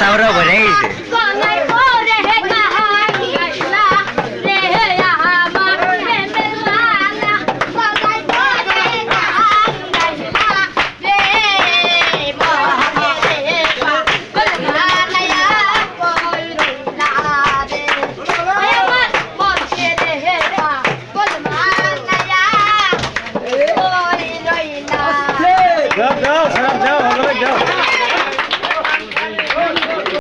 தவிர ஒரே இது.